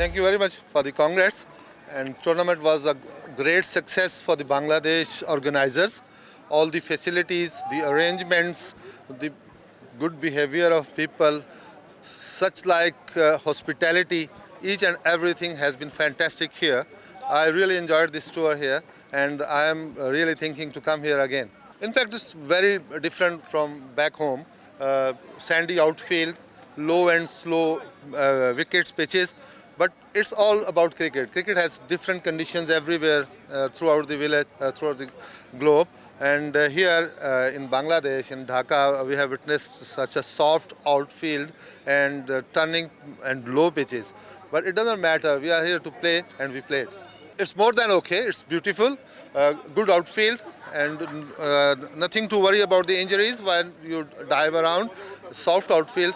Thank you very much for the congrats. And tournament was a great success for the Bangladesh organizers. All the facilities, the arrangements, the good behavior of people, such like uh, hospitality, each and everything has been fantastic here. I really enjoyed this tour here, and I am really thinking to come here again. In fact, it's very different from back home. Uh, sandy outfield, low and slow uh, wickets pitches, but it's all about cricket. Cricket has different conditions everywhere uh, throughout the village, uh, throughout the globe. And uh, here uh, in Bangladesh, in Dhaka, we have witnessed such a soft outfield and uh, turning and low pitches. But it doesn't matter. We are here to play, and we played. It's more than okay. It's beautiful, uh, good outfield, and uh, nothing to worry about the injuries when you dive around. Soft outfield.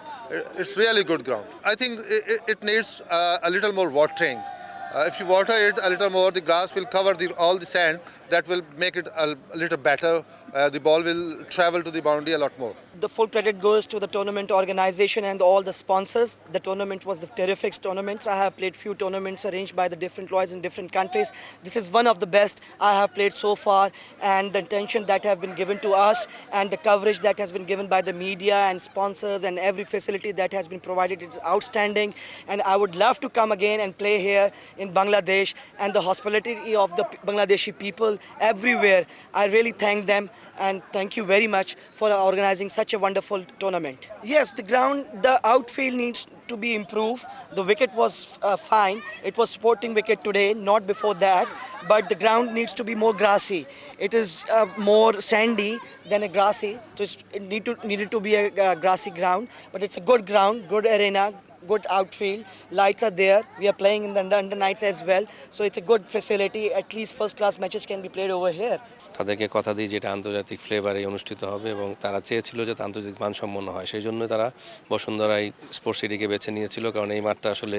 It's really good ground. I think it, it- needs uh, a little more watering. Uh, if you water it a little more, the grass will cover the, all the sand. That will make it a, little better. Uh, the ball will travel to the boundary a lot more. The full credit goes to the tournament organization and all the sponsors. The tournament was the terrific tournaments. I have played few tournaments arranged by the different lawyers in different countries. This is one of the best I have played so far, and the attention that have been given to us and the coverage that has been given by the media and sponsors and every facility that has been provided is outstanding. And I would love to come again and play here in Bangladesh and the hospitality of the Bangladeshi people everywhere. I really thank them and thank you very much for organizing such a wonderful tournament. Yes, the ground, the outfield needs to be improved. The wicket was uh, fine. It was sporting wicket today, not before that. But the ground needs to be more grassy. It is uh, more sandy than a grassy. So it need to needed to be a uh, grassy ground. But it's a good ground, good arena, good outfield. Lights are there. We are playing in the under, under nights as well. So it's a good facility. At least first class matches can be played over here. তাদেরকে কথা দিই যেটা আন্তর্জাতিক ফ্লেভারে অনুষ্ঠিত হবে এবং তারা চেয়েছিল যে আন্তর্জাতিক মানসম্পন্ন হয় সেই জন্য তারা বসুন্ধরা এই স্পোর্টস সিটিকে বেছে নিয়েছিল কারণ এই মাঠটা আসলে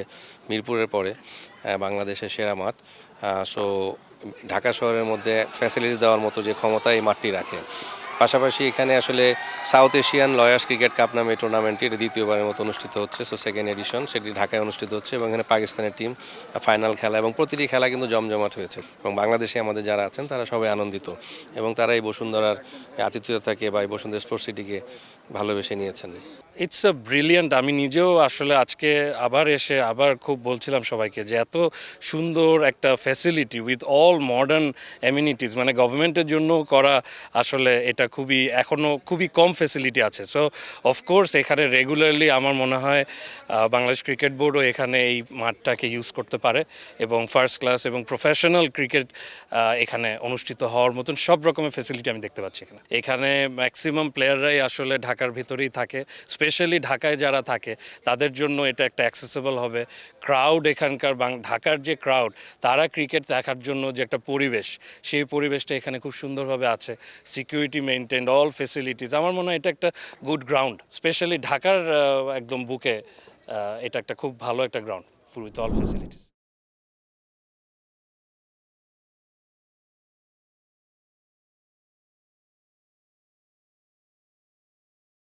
মিরপুরের পরে বাংলাদেশের সেরা মাঠ সো ঢাকা শহরের মধ্যে ফ্যাসিলিটিস দেওয়ার মতো যে ক্ষমতা এই মাঠটি রাখে পাশাপাশি এখানে আসলে south Asian lawyers cricket cup নামে টুর্নামেন্টটি এটা দ্বিতীয়বারের মতো অনুষ্ঠিত হচ্ছে সো সেকেন্ড এডিশন সেটি ঢাকায় অনুষ্ঠিত হচ্ছে এবং এখানে পাকিস্তানের টিম ফাইনাল খেলা এবং প্রতিটি খেলা কিন্তু জমজমাট হয়েছে। এবং বাংলাদেশে আমাদের যারা আছেন, তারা সবাই আনন্দিত এবং তারা এই বসুন্ধরার আতিথ্যতাকে বা এই বসুন্ধরা স্পোর্টস সিটিকে ভালোবেসে নিয়েছেন। ইটস আ ব্রিলিয়ান্ট আমি নিজেও আসলে আজকে আবার এসে আবার খুব বলছিলাম সবাইকে যে এত সুন্দর একটা facility with all modern amenities মানে গভর্নমেন্টের জন্য করা আসলে এটা খুবই এখনও খুবই কম ফ্যাসিলিটি আছে। সো অফকোর্স এখানে রেগুলারলি আমার মনে হয় বাংলাদেশ ক্রিকেট বোর্ডও এখানে এই মাঠটাকে ইউজ করতে পারে এবং ফার্স্ট ক্লাস এবং প্রফেশনাল ক্রিকেট এখানে অনুষ্ঠিত হওয়ার মতন সব রকমের ফেসিলিটি আমি দেখতে পাচ্ছি এখানে। এখানে ম্যাক্সিমাম প্লেয়াররাই আসলে ঢাকার ভিতরেই থাকে স্পেশালি ঢাকায় যারা থাকে, তাদের জন্য এটা একটা অ্যাক্সেসেবল হবে। ক্রাউড এখানকার ঢাকার যে ক্রাউড তারা ক্রিকেট দেখার জন্য যে একটা পরিবেশ, সেই পরিবেশটা এখানে খুব সুন্দরভাবে আছে। সিকিউরিটি মেনটেন অল ফেসিলিটিস আমার মনে হয় এটা একটা গুড গ্রাউন্ড স্পেশালি ঢাকার একদম বুকে এটা একটা খুব ভালো একটা গ্রাউন্ড উইথ অল ফেসিলিটিস